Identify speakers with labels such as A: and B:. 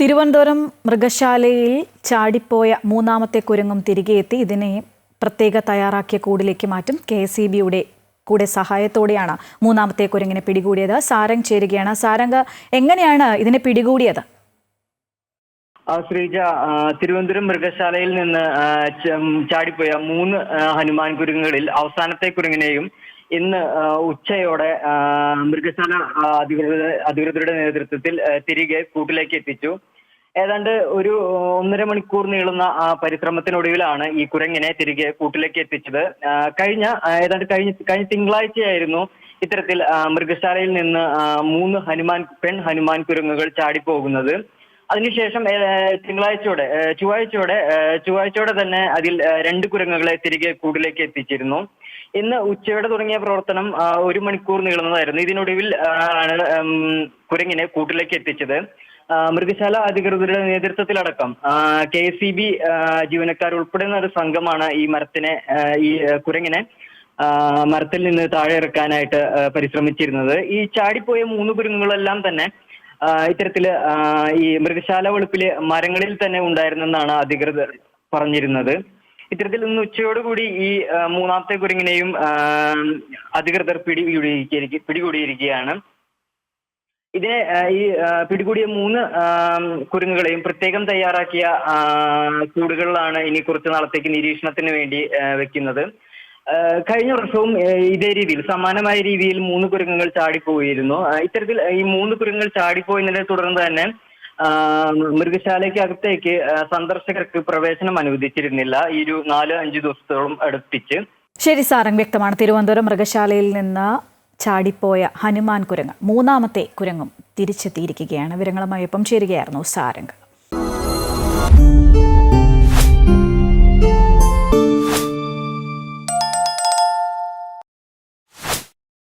A: തിരുവനന്തപുരം മൃഗശാലയിൽ ചാടിപ്പോയ മൂന്നാമത്തെ കുരങ്ങും തിരികെ എത്തി. ഇതിനെ പ്രത്യേക തയ്യാറാക്കിയ കൂടിലേക്ക് മാറ്റും കെ എസ് ഇ ബിയുടെ കൂടെ സഹായത്തോടെയാണ് മൂന്നാമത്തെ കുരങ്ങിനെ പിടികൂടിയത്. സാരംഗ് ചേരുകയാണ്. സാരംഗ് എങ്ങനെയാണ് ഇതിനെ പിടികൂടിയത്?
B: ശ്രീജ തിരുവനന്തപുരം മൃഗശാലയിൽ നിന്ന് ചാടിപ്പോയ മൂന്ന് ഹനുമാൻ കുരങ്ങുകളിൽ അവസാനത്തെ കുരങ്ങിനെയും ഇന്ന് ഉച്ചയോടെ മൃഗശാല അധികൃതരുടെ അധികൃതരുടെ നേതൃത്വത്തിൽ തിരികെ കൂട്ടിലേക്ക് എത്തിച്ചു. ഏതാണ്ട് ഒരു ഒന്നര മണിക്കൂർ നീളുന്ന ആ, പരിശ്രമത്തിനൊടുവിലാണ് ഈ കുരങ്ങിനെ തിരികെ കൂട്ടിലേക്ക് എത്തിച്ചത്. കഴിഞ്ഞ ഏതാണ്ട് കഴിഞ്ഞ കഴിഞ്ഞ തിങ്കളാഴ്ചയായിരുന്നു ഇത്തരത്തിൽ മൃഗശാലയിൽ നിന്ന് മൂന്ന് ഹനുമാൻ പെൺ ഹനുമാൻ കുരങ്ങുകൾ ചാടിപ്പോകുന്നത്. അതിനുശേഷം തിങ്കളാഴ്ചയോടെ ചൊവ്വാഴ്ചയോടെ ചൊവ്വാഴ്ചയോടെ തന്നെ അതിൽ രണ്ട് കുരങ്ങുകളെ തിരികെ കൂടിലേക്ക് എത്തിച്ചിരുന്നു. ഇന്ന് ഉച്ചയോടെ തുടങ്ങിയ പ്രവർത്തനം ഒരു മണിക്കൂർ നീളുന്നതായിരുന്നു. ഇതിനൊടുവിൽ ആണ് കുരങ്ങിനെ കൂട്ടിലേക്ക് എത്തിച്ചത്. മൃഗശാല അധികൃതരുടെ നേതൃത്വത്തിലടക്കം കെ സി ബി ജീവനക്കാർ ഉൾപ്പെടുന്ന ഒരു സംഘമാണ് ഈ മരത്തിനെ ഈ കുരങ്ങിനെ മരത്തിൽ നിന്ന് താഴെ ഇറക്കാനായിട്ട് പരിശ്രമിച്ചിരുന്നത്. ഈ ചാടിപ്പോയ മൂന്ന് കുരങ്ങുകളെല്ലാം തന്നെ ഇത്തരത്തിൽ ഈ മൃഗശാല വെളുപ്പിൽ മരങ്ങളിൽ തന്നെ ഉണ്ടായിരുന്നെന്നാണ് അധികൃതർ പറഞ്ഞിരുന്നത്. ഇത്തരത്തിൽ ഇന്ന് ഉച്ചയോടുകൂടി ഈ മൂന്നാമത്തെ കുരങ്ങിനെയും അധികൃതർ പിടികൂടിയിരിക്കുക പിടികൂടിയിരിക്കുകയാണ്. ഇതിനെ ഈ പിടികൂടിയ മൂന്ന് കുരുങ്ങുകളെയും പ്രത്യേകം തയ്യാറാക്കിയ കൂടുകളിലാണ് ഇനി കുറച്ചു നാളത്തേക്ക് നിരീക്ഷണത്തിന് വേണ്ടി വെക്കുന്നത്. കഴിഞ്ഞ വർഷവും ഇതേ രീതിയിൽ സമാനമായ രീതിയിൽ മൂന്ന് കുരങ്ങുകൾ ചാടിപ്പോയിരുന്നു. ഇത്തരത്തിൽ ഈ മൂന്ന് കുരങ്ങുകൾ ചാടിപ്പോയതിനെ തുടർന്ന് തന്നെ മൃഗശാലയ്ക്ക് അകത്തേക്ക് സന്ദർശകർക്ക് പ്രവേശനം അനുവദിച്ചിരുന്നില്ല. ഈ ഒരു നാല് അഞ്ച് ദിവസത്തോളം അടുപ്പിച്ച്.
A: ശരി സാരംഗ് വ്യക്തമാണ്. തിരുവനന്തപുരം മൃഗശാലയിൽ നിന്ന് ചാടിപ്പോയ ഹനുമാൻ കുരങ്ങ് മൂന്നാമത്തെ കുരങ്ങും തിരിച്ചെത്തിയിരിക്കുകയാണ്. വിവരങ്ങളുമായി ഒപ്പം ചേരുകയായിരുന്നു സാരംഗ്.